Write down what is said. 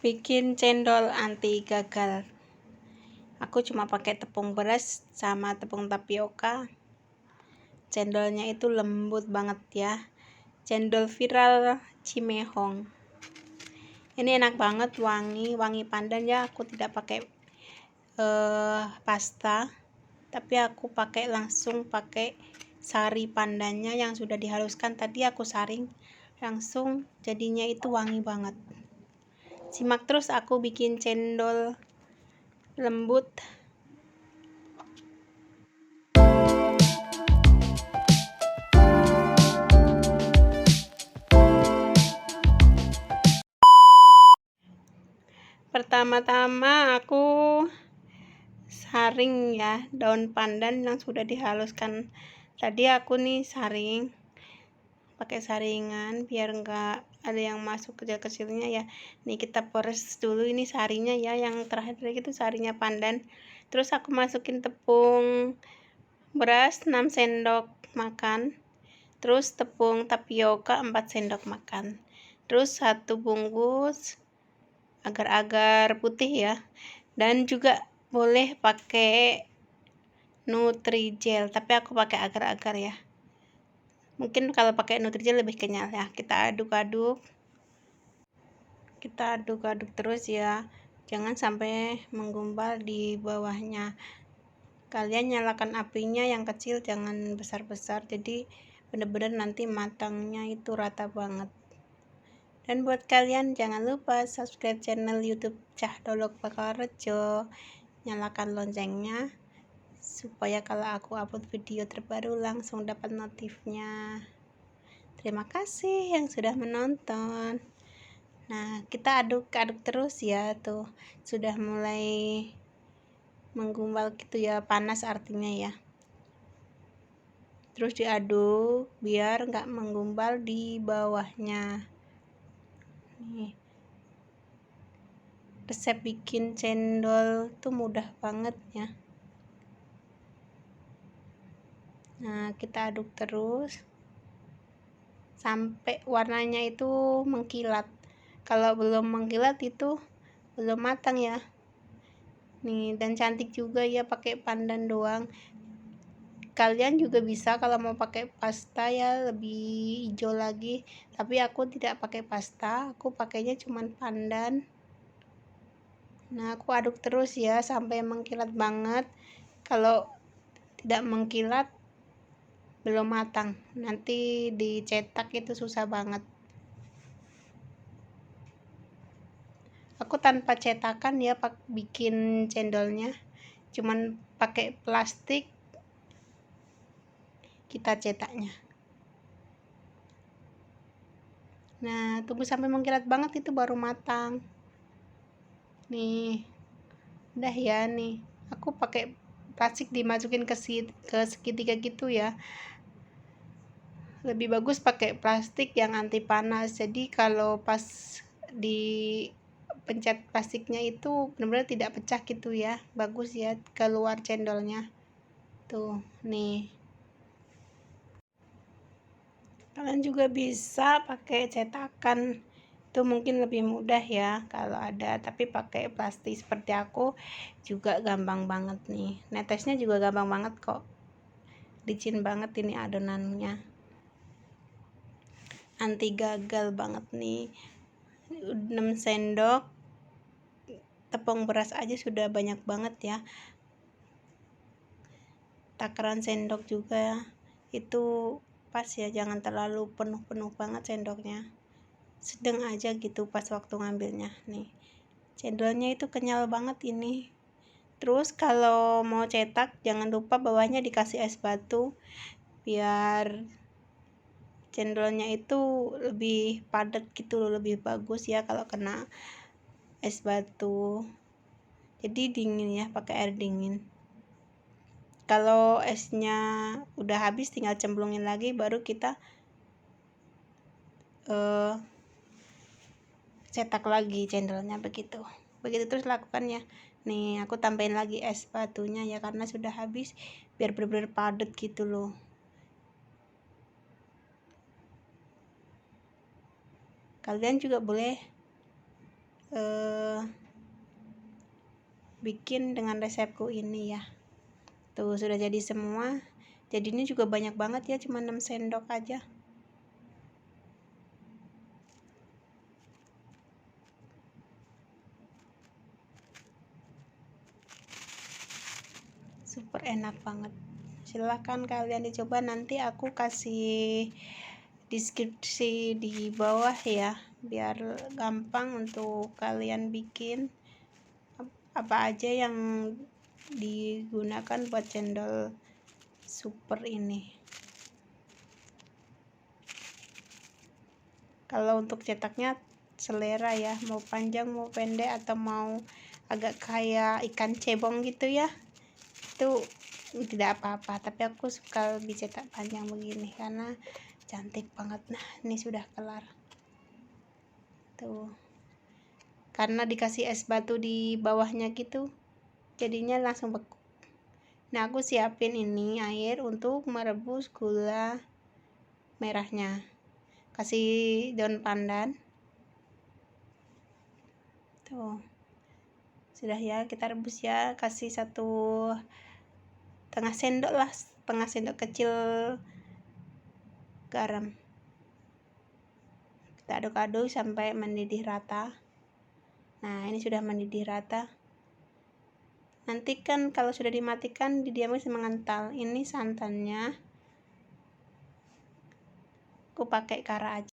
bikin cendol anti gagal. Aku cuma pakai tepung beras sama tepung tapioka. Cendolnya itu lembut banget ya. Cendol viral Cimehong. Ini enak banget wangi wangi pandan ya. Aku tidak pakai uh, pasta tapi aku pakai langsung pakai sari pandannya yang sudah dihaluskan. Tadi aku saring langsung jadinya itu wangi banget Simak terus aku bikin cendol lembut. Pertama-tama aku saring ya daun pandan yang sudah dihaluskan. Tadi aku nih saring pakai saringan biar enggak ada yang masuk kecil-kecilnya ya. Nih kita peres dulu ini sarinya ya yang terakhir itu sarinya pandan. Terus aku masukin tepung beras 6 sendok makan. Terus tepung tapioka 4 sendok makan. Terus satu bungkus agar-agar putih ya. Dan juga boleh pakai Nutrijel tapi aku pakai agar-agar ya mungkin kalau pakai Nutrijel lebih kenyal ya. Kita aduk-aduk. Kita aduk-aduk terus ya. Jangan sampai menggumpal di bawahnya. Kalian nyalakan apinya yang kecil jangan besar-besar. Jadi benar-benar nanti matangnya itu rata banget. Dan buat kalian jangan lupa subscribe channel youtube Cah Dolok Rejo. Nyalakan loncengnya supaya kalau aku upload video terbaru langsung dapat notifnya. Terima kasih yang sudah menonton. Nah kita aduk-aduk terus ya tuh. Sudah mulai menggumpal gitu ya panas artinya ya. Terus diaduk biar nggak menggumpal di bawahnya. Nih. Resep bikin cendol tuh mudah banget ya nah kita aduk terus. Sampai warnanya itu mengkilat. Kalau belum mengkilat itu belum matang ya. Nih dan cantik juga ya pakai pandan doang. Kalian juga bisa kalau mau pakai pasta ya lebih hijau lagi. Tapi aku tidak pakai pasta aku pakainya cuman pandan. Nah aku aduk terus ya sampai mengkilat banget. Kalau tidak mengkilat belum matang. Nanti dicetak itu susah banget. Aku tanpa cetakan ya pak bikin cendolnya. Cuman pakai plastik kita cetaknya. Nah tunggu sampai mengkilat banget itu baru matang. Nih udah ya nih. Aku pakai plastik dimasukin ke, ke segitiga gitu ya. Lebih bagus pakai plastik yang anti panas. Jadi kalau pas di pencet plastiknya itu benar-benar tidak pecah gitu ya. Bagus ya keluar cendolnya. Tuh nih. Kalian juga bisa pakai cetakan itu mungkin lebih mudah ya kalau ada. Tapi pakai plastik seperti aku juga gampang banget nih. Netesnya juga gampang banget kok. Licin banget ini adonannya. Anti gagal banget nih. 6 sendok tepung beras aja sudah banyak banget ya. Takaran sendok juga. Itu pas ya jangan terlalu penuh-penuh banget sendoknya sedang aja gitu pas waktu ngambilnya. Nih cendolnya itu kenyal banget ini. Terus kalau mau cetak jangan lupa bawahnya dikasih es batu biar cendolnya itu lebih padat gitu loh lebih bagus ya kalau kena es batu. Jadi dingin ya pakai air dingin. Kalau esnya udah habis tinggal cemplungin lagi baru kita uh, cetak lagi cendolnya begitu. Begitu terus lakukannya. Nih aku tambahin lagi es batunya ya karena sudah habis. Biar bener-bener padat gitu loh. Kalian juga boleh eh, bikin dengan resepku ini ya. Tuh sudah jadi semua. Jadi ini juga banyak banget ya cuma 6 sendok aja super enak banget. Silahkan kalian dicoba nanti aku kasih deskripsi di bawah ya biar gampang untuk kalian bikin. Apa aja yang digunakan buat cendol super ini. Kalau untuk cetaknya selera ya. Mau panjang mau pendek atau mau agak kayak ikan cebong gitu ya. Itu tidak apa-apa tapi aku suka lebih cetak panjang begini karena cantik banget. Nah ini sudah kelar. Tuh. Karena dikasih es batu di bawahnya gitu jadinya langsung beku. Nah aku siapin ini air untuk merebus gula merahnya. Kasih daun pandan. Tuh. Sudah ya kita rebus ya. Kasih satu setengah sendok lah setengah sendok kecil garam. Kita aduk-aduk sampai mendidih rata. Nah ini sudah mendidih rata. Nanti kan kalau sudah dimatikan didiamkan mengental ini santannya. Aku pakai kara aja